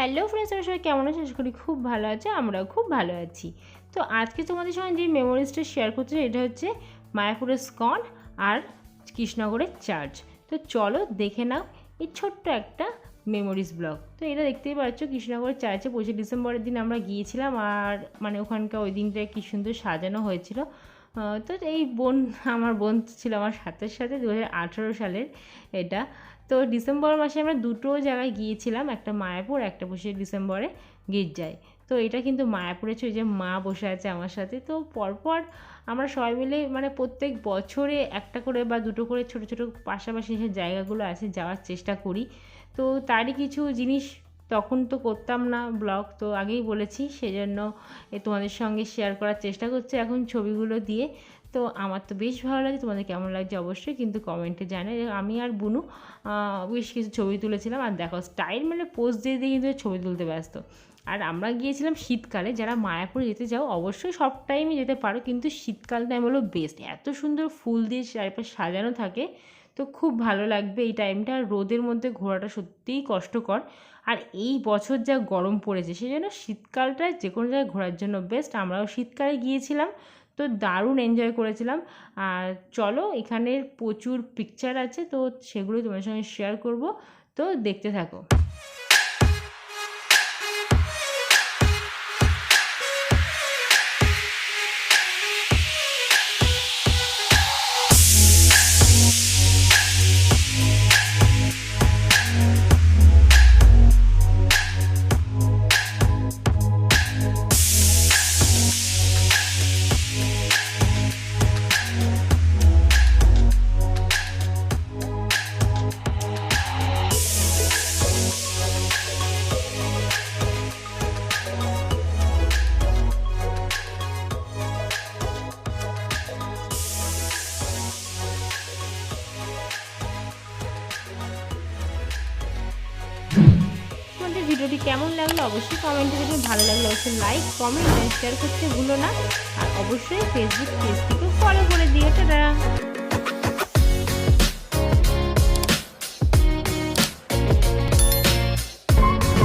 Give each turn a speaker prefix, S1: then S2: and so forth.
S1: Hello friends আমরা সবাই কেমন আছো? আশা করি খুব ভালো আছে, আমরাও খুব ভালো আছি। তো আজকে তোমাদের সঙ্গে যে মেমোরিজটা শেয়ার চাই, এটা হচ্ছে মায়াপুরের স্কন আর কৃষ্ণনগরের চার্চ তো চলো দেখে নাও এই ছোট্ট একটা মেমোরিজ ব্লগ তো এটা দেখতেই পাচ্ছ কৃষ্ণনগরের চার্চে পঁচিশে ডিসেম্বরের দিন আমরা গিয়েছিলাম আর মানে ওখানকার ওই দিনটা কি সুন্দর সাজানো হয়েছিল। তো এই বোন, আমার বোন ছিল আমার সাথের সাথে দু হাজার আঠেরো সালের এটা। তো ডিসেম্বর মাসে আমরা দুটো জায়গায় গিয়েছিলাম, একটা মায়াপুর, একটা বসে ডিসেম্বরে গির্জায়। তো এটা কিন্তু মায়াপুরে ছিল যে মা বসে আছে আমার সাথে। তো পরপর আমরা সবাই মিলে মানে প্রত্যেক বছরে একটা করে বা দুটো করে ছোট ছোট পাশাপাশি যে জায়গাগুলো আছে যাওয়ার চেষ্টা করি। তো তারই কিছু জিনিস তখন তো করতাম না ব্লগ, তো আগেই বলেছি সেজন্য তোমাদের সঙ্গে শেয়ার করার চেষ্টা করছি এখন ছবিগুলো দিয়ে। তো আমার তো বেশ ভালো লাগে, তোমাদের কেমন লাগছে অবশ্যই কিন্তু কমেন্টে জানে আমি আর বুনু বেশ কিছু ছবি তুলেছিলাম আর দেখো স্টাইল মানে পোস্ট দিয়ে দিয়ে কিন্তু ছবি তুলতে ব্যস্ত। আর আমরা গিয়েছিলাম শীতকালে, যারা মায়াপুর যেতে চাও অবশ্যই সব টাইমে যেতে পারো, কিন্তু শীতকাল টাইম হলো বেস্ট এত সুন্দর ফুল দিয়ে চারপাশ সাজানো থাকে তো খুব ভালো লাগবে এই টাইমটা রোদের মধ্যে ঘোরাটা সত্যিই কষ্টকর। আর এই বছর যা গরম পড়েছে সেই জন্য শীতকালটা যে কোনো জায়গায় ঘোরার জন্য বেস্ট আমরাও শীতকালে গিয়েছিলাম, তো দারুণ এনজয় করেছিলাম। আর চলো এখানের প্রচুর পিকচার আছে, তো সেগুলো তোমার সঙ্গে শেয়ার করব। তো দেখতে থাকো। ভিডিওটি কেমন লাগল অবশ্যই কমেন্টে যদি ভালো লাগল অবশ্যই লাইক কমেন্ট এবং শেয়ার করতে ভুলো না। আর অবশ্যই ফেসবুক পেজটিকে ফলো করে দিও। টাটা!